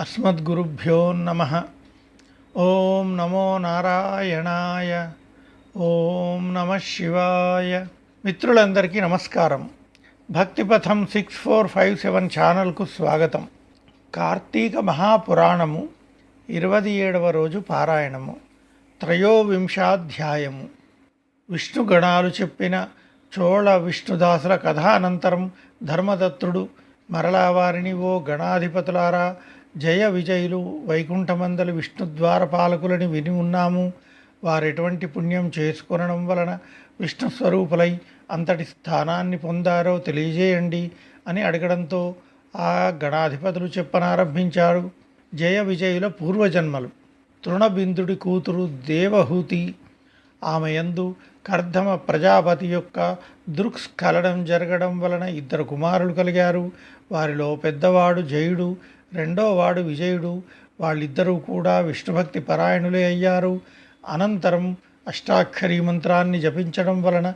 అస్మద్గురుభ్యో నమ ఓం నమో నారాయణాయ ఓం నమ శివాయ మిత్రులందరికీ నమస్కారం। Bhaktipatham six four five seven ఛానల్కు స్వాగతం। కార్తీక మహాపురాణము ఇరవై ఏడవ రోజు పారాయణము। త్రయోవింశాధ్యాయము। విష్ణుగణాలు చెప్పిన చోళ విష్ణుదాసుల కథానంతరం ధర్మదత్తుడు మరలా వారిని ఓ గణాధిపతులారా జయ విజయులు వైకుంఠమందలు విష్ణుద్వార పాలకులని విని ఉన్నాము. వారెటువంటి పుణ్యం చేసుకొనడం వలన విష్ణు స్వరూపులై అంతటి స్థానాన్ని పొందారో తెలియజేయండి అని అడగడంతో ఆ గణాధిపతులు చెప్పనారంభించారు. జయ విజయుల పూర్వజన్మలు. తృణబిందుడి కూతురు దేవహూతి. ఆమె యందు కర్ధమ ప్రజాపతి యొక్క దృక్స్ఖలనం జరగడం వలన ఇద్దరు కుమారులు కలిగారు. వారిలో పెద్దవాడు జయుడు రెండో వాడు విజయుడు. వాళ్ళిద్దరూ కూడా విష్ణుభక్తి పరాయణులే అయ్యారు. అనంతరం అష్టాక్షరీ మంత్రాన్ని జపించడం వలన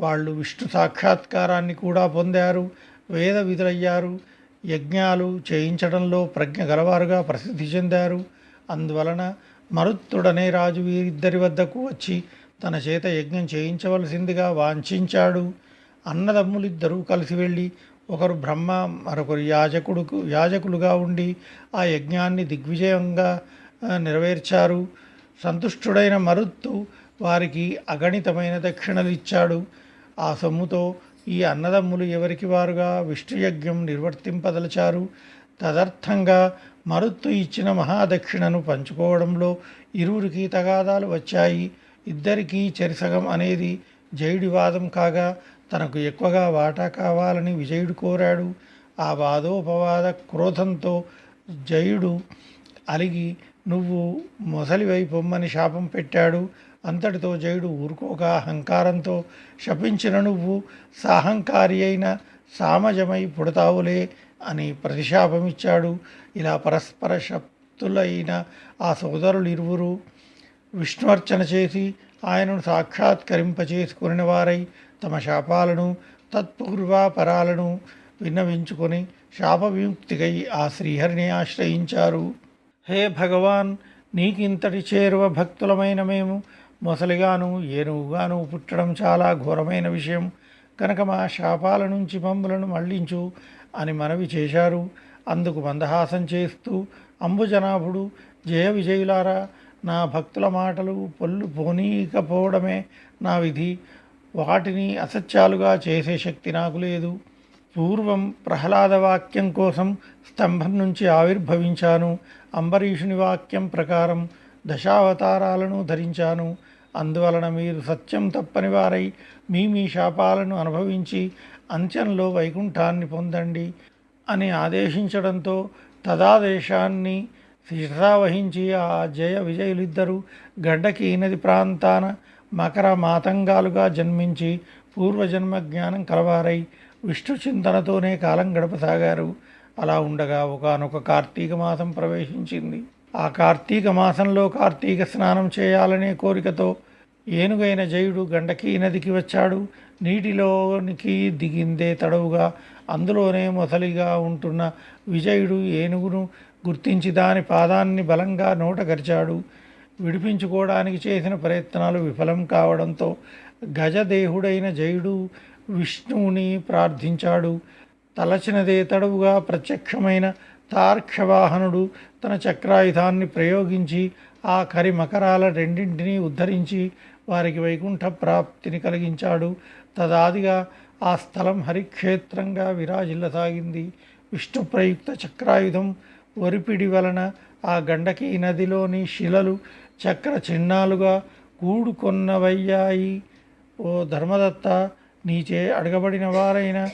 వాళ్ళు విష్ణు సాక్షాత్కారాన్ని కూడా పొందారు. వేద విధులయ్యారు. యజ్ఞాలు చేయించడంలో ప్రజ్ఞ గలవారుగా ప్రసిద్ధి చెందారు. అందువలన మరుత్తుడనే రాజు వీరిద్దరి వద్దకు వచ్చి తన చేత యజ్ఞం చేయించవలసిందిగా వాంఛించాడు. అన్నదమ్ములిద్దరూ కలిసి వెళ్ళి ఒకరు బ్రహ్మ మరొకరు యాజకుడుకు యాజకులుగా ఉండి ఆ యజ్ఞాన్ని దిగ్విజయంగా నెరవేర్చారు. సంతుష్టుడైన మరుత్తు వారికి అగణితమైన దక్షిణలు ఇచ్చాడు. ఆ సొమ్ముతో ఈ అన్నదమ్ములు ఎవరికి వారుగా విష్ణుయజ్ఞం నిర్వర్తింపదలచారు. తదర్థంగా మరుత్తు ఇచ్చిన మహాదక్షిణను పంచుకోవడంలో ఇరువురికి తగాదాలు వచ్చాయి. ఇద్దరికీ చెరిసగం అనేది జయుడి వాదం కాగా తనకు ఎక్కువగా వాటా కావాలని విజయుడు కోరాడు. ఆ వాదోపవాద క్రోధంతో జయుడు అలిగి నువ్వు మొసలివై పొమ్మని శాపం పెట్టాడు. అంతటితో జయుడు ఊరుకోక అహంకారంతో శపించిన నువ్వు. సాహంకారి అయిన సామజమై పుడతావులే అని ప్రతిశాపమిచ్చాడు. ఇలా పరస్పర శక్తులైన ఆ సోదరులు ఇరువురు విష్ణువర్చన చేసి ఆయనను సాక్షాత్కరింపచేసుకుని వారై తమ శాపాలను తత్పూర్వాపరాలను విన్నవించుకొని శాపవిముక్తికై ఆ శ్రీహరిని ఆశ్రయించారు. హే భగవాన్ నీకింతటి చేరువ భక్తులమైన మేము మొసలిగాను ఏనుగుగాను పుట్టడం చాలా ఘోరమైన విషయం. కనుక మా శాపాల నుంచి మమ్ములను మళ్ళించు అని మనవి చేశారు. అందుకు మందహాసం చేస్తూ అంబుజనాభుడు జయ విజయులారా నా భక్తుల మాటలు పొల్లు పోనీకపోవడమే నా విధి. వాటిని అసత్యాలుగా చేసే శక్తి నాకు లేదు. పూర్వం ప్రహ్లాద వాక్యం కోసం స్తంభం నుంచి ఆవిర్భవించాను. అంబరీషుని వాక్యం ప్రకారం దశావతారాలను ధరించాను. అందువలన మీరు సత్యం తప్పని వారై మీ మీ శాపాలను అనుభవించి అంత్యంలో వైకుంఠాన్ని పొందండి అని ఆదేశించడంతో తదాదేశాన్ని శిరసావహించి ఆ జయ విజయులిద్దరూ గడ్డకి నది ప్రాంతాన మకర మాతంగాలుగా జన్మించి పూర్వజన్మ జ్ఞానం కలవారై విష్ణు చింతనతోనే కాలం గడపసాగారు. అలా ఉండగా ఒకనొక కార్తీక మాసం ప్రవేశించింది. ఆ కార్తీక మాసంలో కార్తీక స్నానం చేయాలనే కోరికతో ఏనుగైన జయుడు గండకీ నదికి వచ్చాడు. నీటిలోనికి దిగిందే తడవుగా అందులోనే మొసలిగా ఉంటున్న విజయుడు ఏనుగును గుర్తించి దాని పాదాన్ని బలంగా నోట గరిచాడు. విడిపించుకోవడానికి చేసిన ప్రయత్నాలు విఫలం కావడంతో గజదేహుడైన జయుడు విష్ణువుని ప్రార్థించాడు. తలచినదే తడవుగా ప్రత్యక్షమైన తార్క్షవాహనుడు తన చక్రాయుధాన్ని ప్రయోగించి ఆ కరి మకరాల రెండింటినీ ఉద్ధరించి వారికి వైకుంఠ ప్రాప్తిని కలిగించాడు. తదాదిగా ఆ స్థలం హరిక్షేత్రంగా విరాజిల్లసాగింది. విష్ణు ప్రయుక్త చక్రాయుధం ఒరిపిడి వలన ఆ గండకీ నదిలోని శిలలు చక్ర చిహ్నాలుగా కూడుకొన్నవయ్యాయి. ఓ ధర్మదత్త నీచే అడగబడిన వారైన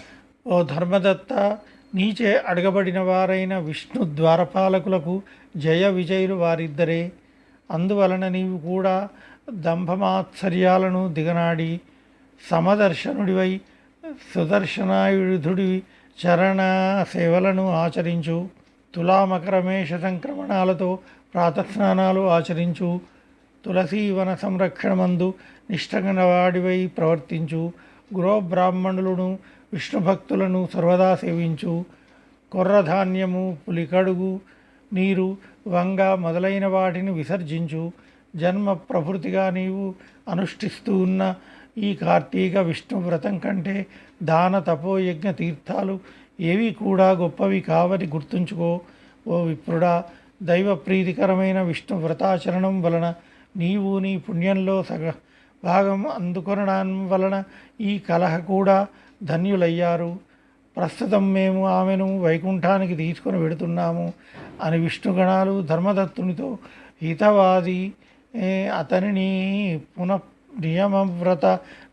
ఓ ధర్మదత్త నీచే అడగబడిన వారైన విష్ణు ద్వారపాలకులకు జయ విజయులు వారిద్దరే. అందువలన నీవు కూడా దంభమాత్సర్యాలను దిగనాడి సమదర్శనుడివై సుదర్శనాయుధుడి చరణ సేవలను ఆచరించు తులామకరమేష సంక్రమణాలతో ప్రాతస్నానాలు ఆచరించు తులసీ వన సంరక్షణమందు నిష్టగనవాడివై ప్రవర్తించు గృహబ్రాహ్మణులను విష్ణు భక్తులను సర్వదా సేవించు కొర్రధాన్యము పులికడుగు నీరు వంగ మొదలైన వాటిని విసర్జించు జన్మ ప్రవృత్తిగా నీవు అనుష్ఠిస్తూ ఉన్న ఈ కార్తీక విష్ణు వ్రతం కంటే దాన తపోయజ్ఞ తీర్థాలు ఏవి కూడా గొప్పవి కావని గుర్తుంచుకో. ఓ విప్రుడా దైవ ప్రీతికరమైన విష్ణు వ్రతాచరణం వలన నీవు నీ పుణ్యంలో సగ భాగం అందుకొనడం వలన ఈ కలహ కూడా ధన్యులయ్యారు. ప్రస్తుతం మేము ఆమెను వైకుంఠానికి తీసుకొని వెడుతున్నాము అని విష్ణుగణాలు ధర్మదత్తునితో హితవాది అతనిని పునః నియమవ్రత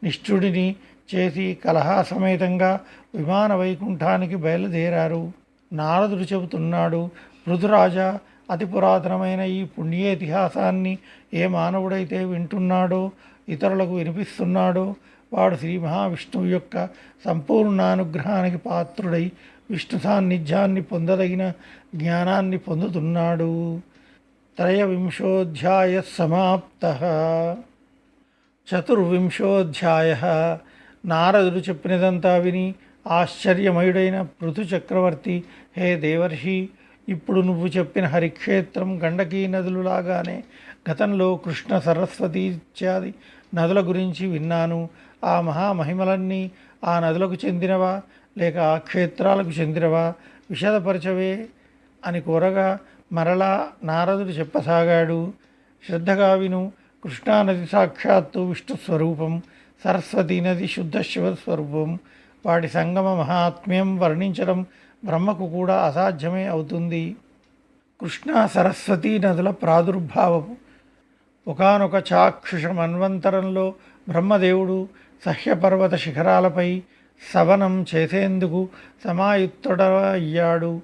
నిష్ఠుడిని చేసి కలహా సమేతంగా విమాన వైకుంఠానికి బయలుదేరారు. నారదుడు చెబుతున్నాడు పృథురాజా అతి పురాతనమైన ఈ పుణ్యేతిహాసాన్ని ఏ మానవుడైతే వింటున్నాడో ఇతరులకు వినిపిస్తున్నాడో వాడు శ్రీ మహావిష్ణువు యొక్క సంపూర్ణ అనుగ్రహానికి పాత్రుడై విష్ణు సాన్నిధ్యాన్ని పొందదగిన జ్ఞానాన్ని పొందుతున్నాడు. త్రయవింశోధ్యాయ సమాప్త చతుర్వింశోధ్యాయ. నారదుడు చెప్పినదంతా విని ఆశ్చర్యమయుడైన పృథు చక్రవర్తి హే దేవర్షి ఇప్పుడు నువ్వు చెప్పిన హరిక్షేత్రం గండకీ నదులులాగానే గతంలో కృష్ణ సరస్వతి ఇత్యాది నదుల గురించి విన్నాను. ఆ మహామహిమలన్నీ ఆ నదులకు చెందినవా? లేక ఆ క్షేత్రాలకు చెందినవా? విషదపరచవే అని కోరగా మరలా నారదుడు చెప్పసాగాడు శ్రద్ధగా విను కృష్ణానది సాక్షాత్తు విష్ణు స్వరూపం సరస్వతీ నది శుద్ధ శివస్వరూపం. వాటి సంగమ మహాత్మ్యం వర్ణించడం బ్రహ్మకు కూడా అసాధ్యమే అవుతుంది. కృష్ణా సరస్వతీ నదుల ప్రాదుర్భావము. ఒకనొక చాక్షుష మన్వంతరంలో బ్రహ్మదేవుడు సహ్యపర్వత శిఖరాలపై సవనం చేసేందుకు సమాయుక్తుడయ్యాడు.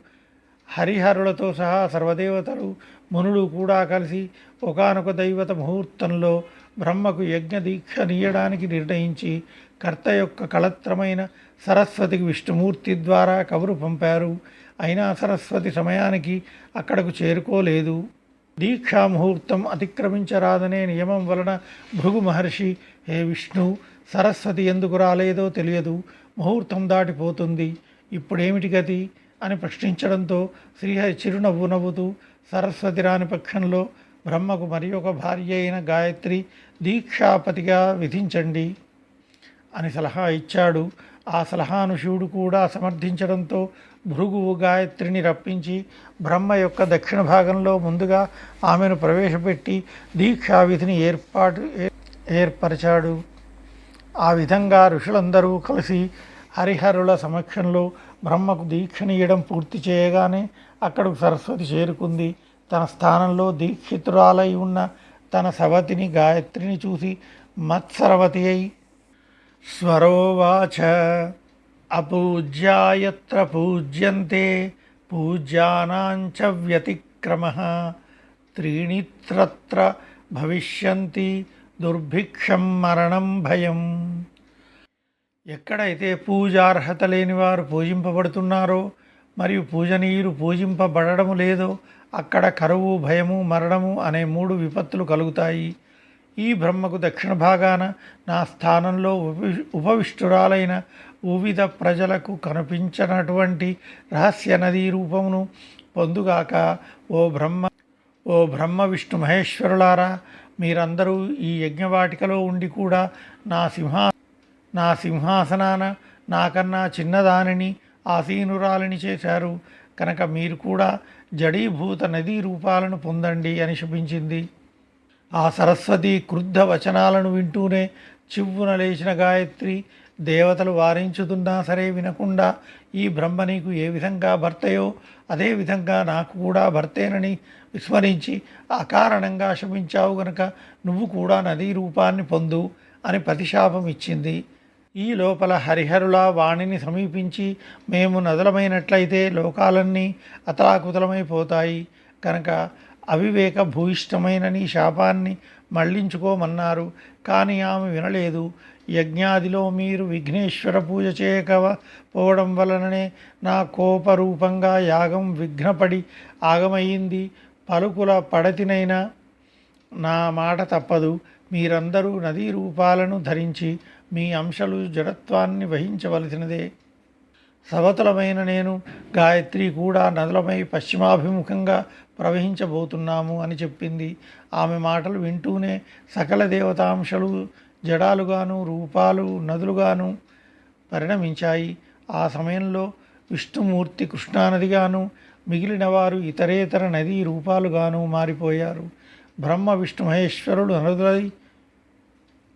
హరిహరులతో సహా సర్వదేవతలు మునులు కూడా కలిసి ఒకనొక దైవత ముహూర్తంలో బ్రహ్మకు యజ్ఞ దీక్ష నీయడానికి నిర్ణయించి కర్త యొక్క కళత్రమైన సరస్వతికి విష్ణుమూర్తి ద్వారా కబురు పంపారు. అయినా సరస్వతి సమయానికి అక్కడకు చేరుకోలేదు. దీక్షా ముహూర్తం అతిక్రమించరాదనే నియమం వలన భృగు మహర్షి హే విష్ణు సరస్వతి ఎందుకు రాలేదో తెలియదు. ముహూర్తం దాటిపోతుంది. ఇప్పుడేమిటి గతి? అని ప్రశ్నించడంతో శ్రీహరి చిరునవ్వు నవ్వుతూ సరస్వతి రాని పక్షంలో బ్రహ్మకు మరి ఒక భార్య అయిన గాయత్రి దీక్షాపతిగా విధించండి అని సలహా ఇచ్చాడు. ఆ సలహాను శివుడు కూడా సమర్థించడంతో భృగువు గాయత్రిని రప్పించి బ్రహ్మ యొక్క దక్షిణ భాగంలో ముందుగా ఆమెను ప్రవేశపెట్టి దీక్షా విధిని ఏర్పాటు ఏర్పరిచాడు. ఆ విధంగా ఋషులందరూ కలిసి హరిహరుల సమక్షంలో బ్రహ్మకు దీక్షనీయడం పూర్తి చేయగానే అక్కడకు సరస్వతి చేరుకుంది. తన స్థానంలో దీక్షితురాలై ఉన్న తన సవతిని గాయత్రిని చూసి మత్సరవతి అయి స్వరోవాచ అపూజ్యాయత్ర పూజ్యంతే పూజ్యానాంచ వ్యతిక్రమ త్రీణిత్రత్ర భవిష్యంతి దుర్భిక్షం మరణం భయం. ఎక్కడైతే పూజార్హత లేని వారు పూజింపబడుతున్నారో మరియు పూజనీయులు పూజింపబడము లేదో అక్కడ కరువు భయము మరణము అనే మూడు విపత్తులు కలుగుతాయి. ఈ బ్రహ్మకు దక్షిణ భాగాన నా స్థానంలో ఉపవి ఉపవిష్టురాలైన వివిధ ప్రజలకు కనిపించినటువంటి రహస్య నదీ రూపమును పొందుగాక ఓ బ్రహ్మ ఓ బ్రహ్మ విష్ణు మహేశ్వరులారా మీరందరూ ఈ యజ్ఞవాటికలో ఉండి కూడా నా సింహా నా సింహాసనాన నాకన్నా చిన్నదానిని ఆసీనురాలిని చేశారు. కనుక మీరు కూడా జడీభూత నదీ రూపాలను పొందండి అని శపించింది. ఆ సరస్వతి క్రుద్ధ వచనాలను వింటూనే చివ్వున లేచిన గాయత్రి దేవతలు వారించుతున్నా సరే వినకుండా ఈ బ్రహ్మ నీకు ఏ విధంగా భర్తయో అదే విధంగా నాకు కూడా భర్తేనని విస్మరించి అకారణంగా శమించావు గనుక నువ్వు కూడా నదీ రూపాన్ని పొందు అని ప్రతిశాపం ఇచ్చింది. ఈ లోపల హరిహరుల వాణిని సమీపించి మేము నదులమైనట్లయితే లోకాలన్నీ అతలాకుతలమైపోతాయి. కనుక అవివేక భూయిష్టమైన నీ శాపాన్ని మళ్ళించుకోమన్నారు. కానీ ఆమె వినలేదు. యజ్ఞాదిలో మీరు విఘ్నేశ్వర పూజ చేయకపోవడం వలననే నా కోపరూపంగా యాగం విఘ్నపడి ఆగమయ్యింది పలుకుల పడతినైనా నా మాట తప్పదు. మీరందరూ నదీ రూపాలను ధరించి మీ అంశలు జడత్వాన్ని వహించవలసినదే. సవతలమైన నేను గాయత్రి కూడా నదులమై పశ్చిమాభిముఖంగా ప్రవహించబోతున్నాము అని చెప్పింది. ఆమె మాటలు వింటూనే సకల దేవతాంశలు జడాలుగాను రూపాలు నదులుగాను పరిణమించాయి. ఆ సమయంలో విష్ణుమూర్తి కృష్ణానదిగాను మిగిలిన వారు ఇతరేతర నదీ రూపాలుగాను మారిపోయారు. బ్రహ్మ విష్ణు మహేశ్వరుడు నదులై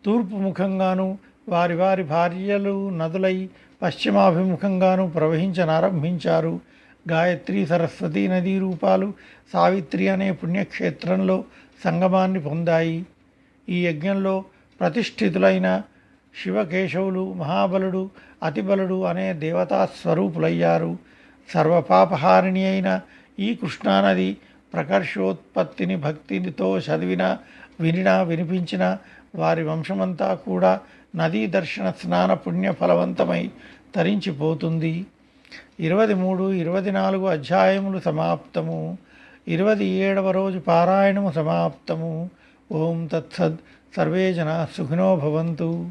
తూర్పు ముఖంగాను వారి వారి భార్యలు నదులై పశ్చిమాభిముఖంగాను ప్రవహించనారంభించారు. గాయత్రి సరస్వతి నదీ రూపాలు సావిత్రి అనే పుణ్యక్షేత్రంలో సంగమాన్ని పొందాయి. ఈ యజ్ఞంలో ప్రతిష్ఠితులైన శివకేశవులు మహాబలుడు అతిబలుడు అనే దేవతా స్వరూపులయ్యారు సర్వపాపహారిణి అయిన ఈ కృష్ణానది ప్రకర్షోత్పత్తిని భక్తితో చదివిన వినినా వినిపించిన వారి వంశమంతా కూడా నదీ దర్శన స్నాన పుణ్య ఫలవంతమై తరించిపోతుంది. ఇరవై మూడు ఇరవై నాలుగు అధ్యాయములు సమాప్తము. ఇరవై ఏడవ రోజు పారాయణము సమాప్తము. ఓం తత్సద్. సర్వే జనా సుఖినో భవంతు.